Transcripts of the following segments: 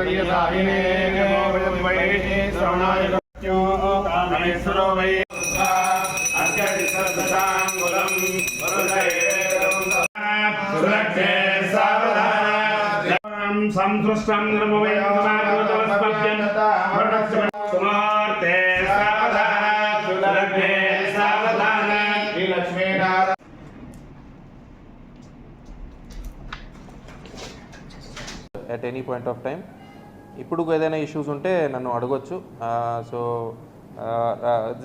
వాయినే Namo why శ్రవణాయ కామేశ్వరో why అత్యధిష్టాంగులం సురక్షే సావధానం సంతృష్టం నిర్మవయం సుమార్తే సావధాన సురక్షే సావధాన Shri Lakshminarayana at any point of time ఇప్పుడు ఏదైనా ఇష్యూస్ ఉంటే నన్ను అడగొచ్చు. So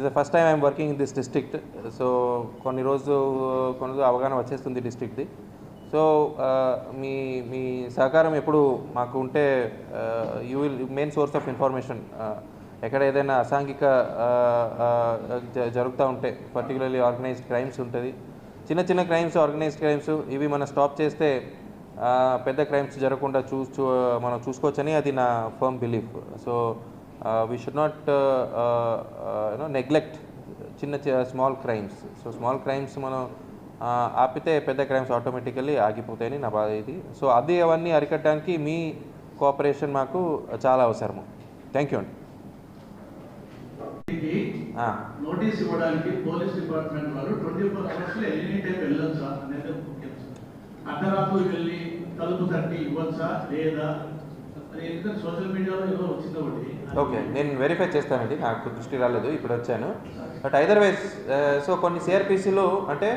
the first time I'm working in this district so కొన్ని రోజు కొన్ని రోజు అవగాహన వచ్చేస్తుంది డిస్ట్రిక్ట్ది సో మీ మీ సహకారం ఎప్పుడు మాకు ఉంటే you will main source of information ఎక్కడ ఏదైనా అసాంఘిక జరుగుతూ ఉంటే పర్టికులర్లీ ఆర్గనైజ్డ్ క్రైమ్స్ ఉంటుంది. చిన్న చిన్న క్రైమ్స్ ఆర్గనైజ్డ్ క్రైమ్స్ ఇవి మనం స్టాప్ చేస్తే పెద్ద క్రైమ్స్ జరగకుండా చూ మనం చూసుకోవచ్చని అది నా firm belief. So we should not you know neglect చిన్న small crimes so small crimes మనం ఆపితే పెద్ద క్రైమ్స్ ఆటోమేటికల్లీ ఆగిపోతాయని నా బాధ ఇది. సో అది అవన్నీ అరికట్టడానికి మీ కోఆపరేషన్ మాకు చాలా అవసరము. థ్యాంక్ యూ అండి. నోటీస్ ఇవ్వడానికి పోలీస్ డిపార్ట్మెంట్ వాళ్ళు ట్వంటీ ఫోర్ ఎనీ టైం అనేది సార్. అర్ధరాత్రి వెళ్ళి తలుపు తట్టి ఇవ్వచ్చా లేదా? సోషల్ మీడియాలో ఏదో వచ్చింది ఒకటి. ఓకే నేను వెరిఫై చేస్తానండి నాకు దృష్టి రాలేదు ఇప్పుడు వచ్చాను. బట్ ఐదర్ వైజ్ సో కొన్ని సిఆర్పిసిలో అంటే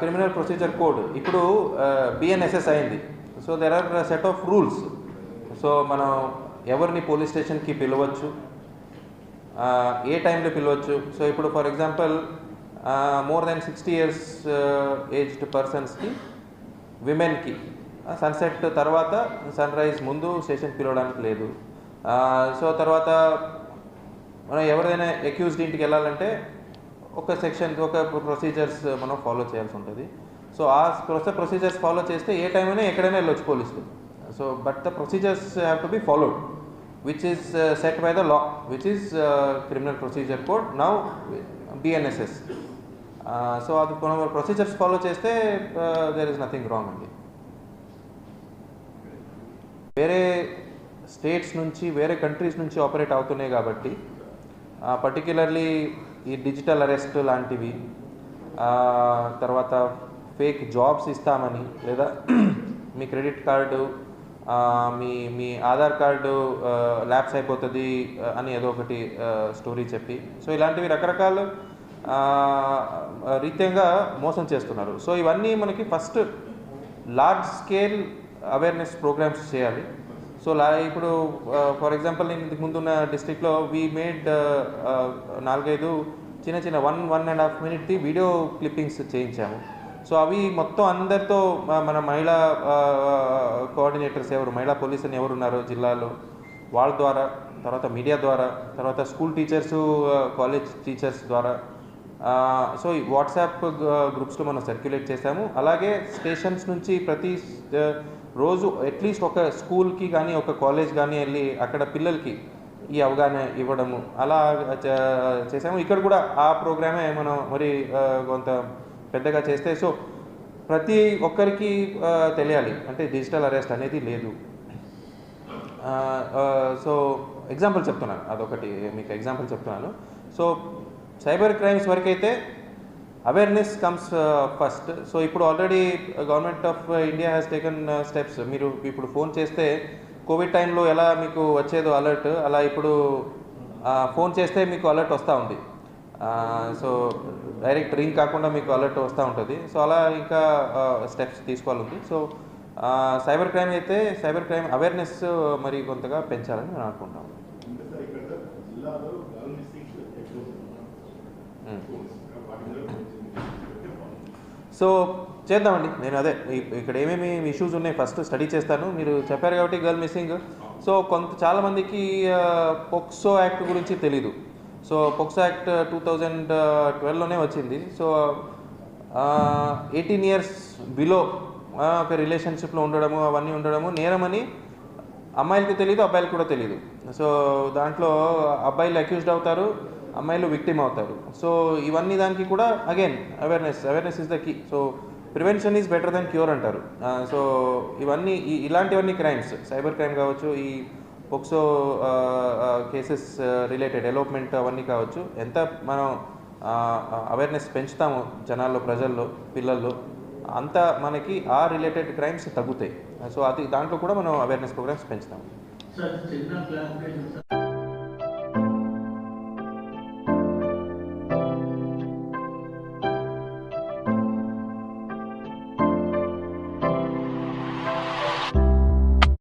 క్రిమినల్ ప్రొసీజర్ కోడ్ ఇప్పుడు uh, బిఎన్ఎస్ఎస్ అయింది. So there are set of rules so మనం ఎవరిని పోలీస్ స్టేషన్కి పిలవచ్చు? Uh, ఏ టైంలో పిలవచ్చు? సో ఇప్పుడు for example more than sixty years aged పర్సన్స్కి విమెన్కి సన్సెట్ తర్వాత సన్ రైజ్ ముందు స్టేషన్ పిలవడానికి లేదు. సో తర్వాత మనం ఎవరైనా ఎక్యూజ్డ్ ఇంటికి వెళ్ళాలంటే ఒక సెక్షన్ ఒక ప్రొసీజర్స్ మనం ఫాలో చేయాల్సి ఉంటుంది. సో ఆ ప్రొసీజర్స్ ఫాలో చేస్తే ఏ టైం అయినా ఎక్కడైనా వెళ్ళొచ్చు పోలీసులు. So but the procedures have to be followed which is set by the law which is criminal procedure code now BNSS so అది మనం ప్రొసీజర్స్ ఫాలో చేస్తే దేర్ ఇస్ నథింగ్ రాంగ్ అండి వేరే స్టేట్స్ నుంచి వేరే కంట్రీస్ నుంచి ఆపరేట్ అవుతున్నాయి కాబట్టి పర్టిక్యులర్లీ ఈ డిజిటల్ అరెస్ట్ లాంటివి తర్వాత ఫేక్ జాబ్స్ ఇస్తామని లేదా మీ క్రెడిట్ కార్డు మీ మీ ఆధార్ కార్డు ల్యాప్స్ అయిపోతుంది అని ఏదో ఒకటి స్టోరీ చెప్పి. సో ఇలాంటివి రకరకాల రీత్యంగా మోసం చేస్తున్నారు. సో ఇవన్నీ మనకి first large scale awareness programmes చేయాలి. సో లా ఇప్పుడు uh, ఫర్ ఎగ్జాంపుల్ నేను ఇంతకు ముందున్న డిస్ట్రిక్ట్లో వీ మేడ్ నాలుగైదు చిన్న చిన్న వన్ వన్ అండ్ హాఫ్ మినిట్ది వీడియో క్లిప్పింగ్స్ చేయించాము. సో అవి మొత్తం అందరితో మన మహిళా కోఆర్డినేటర్స్ ఎవరు మహిళా పోలీస్ అని ఎవరు ఉన్నారో జిల్లాలో వాళ్ళ ద్వారా తర్వాత మీడియా ద్వారా తర్వాత స్కూల్ టీచర్స్ కాలేజ్ టీచర్స్ ద్వారా సో ఈ వాట్సాప్ గ్రూప్స్లో మనం సర్క్యులేట్ చేసాము అలాగే స్టేషన్స్ నుంచి ప్రతి రోజు అట్లీస్ట్ ఒక స్కూల్కి కానీ ఒక కాలేజ్ కానీ వెళ్ళి అక్కడ పిల్లలకి ఈ అవగాహన ఇవ్వడము. అలా చేసాము ఇక్కడ కూడా ఆ ప్రోగ్రామే మనం మరి కొంత పెద్దగా చేస్తే సో ప్రతి ఒక్కరికి తెలియాలి. అంటే డిజిటల్ అరెస్ట్ అనేది లేదు. సో ఎగ్జాంపుల్ చెప్తున్నాను. అదొకటి మీకు ఎగ్జాంపుల్ చెప్తున్నాను. సో సైబర్ క్రైమ్స్ వరకు అయితే awareness comes uh, first so ఇప్పుడు already government of India has taken steps మీరు ఇప్పుడు ఫోన్ చేస్తే కోవిడ్ టైంలో ఎలా మీకు వచ్చేదో అలర్ట్ అలా ఇప్పుడు ఫోన్ చేస్తే మీకు అలర్ట్ వస్తూ ఉంది. సో డైరెక్ట్ రింగ్ కాకుండా మీకు అలర్ట్ వస్తూ ఉంటుంది. సో అలా ఇంకా uh, స్టెప్స్ తీసుకోవాలి ఉంది సో సైబర్ క్రైమ్ అయితే సైబర్ క్రైమ్ అవేర్నెస్ uh, మరి కొంతగా పెంచాలని నేను అనుకుంటాను సో చేద్దామండి. నేను అదే ఇక్కడ ఏమేమి ఇష్యూస్ ఉన్నాయి ఫస్ట్ స్టడీ చేస్తాను. మీరు చెప్పారు కాబట్టి గర్ల్ మిస్సింగ్ సో కొంత చాలామందికి పొక్సో యాక్ట్ గురించి తెలీదు. So POCSO act two thousand ట్వెల్వ్లోనే వచ్చింది. సో ఎయిటీన్ ఇయర్స్ బిలో ఒక రిలేషన్షిప్లో ఉండడము అవన్నీ ఉండడము నేరమని అమ్మాయిలకు తెలియదు అబ్బాయిలకు కూడా తెలియదు సో దాంట్లో అబ్బాయిలు అక్యూజ్డ్ అవుతారు. అమ్మాయిలు విక్టిమ్ అవుతారు. సో ఇవన్నీ దానికి కూడా again awareness awareness is the key so prevention is better than cure అంటారు. సో ఇవన్నీ ఈ- ఇలాంటివన్నీ క్రైమ్స్ సైబర్ క్రైమ్ కావచ్చు ఈ పోక్సో కేసెస్ రిలేటెడ్ డెవలప్మెంట్ అవన్నీ కావచ్చు ఎంత మనం అవేర్నెస్ పెంచుతాము జనాల్లో ప్రజల్లో పిల్లల్లో అంత మనకి ఆ రిలేటెడ్ క్రైమ్స్ తగ్గుతాయి. సో అది దాంట్లో కూడా మనం అవేర్నెస్ ప్రోగ్రామ్స్ పెంచుతాము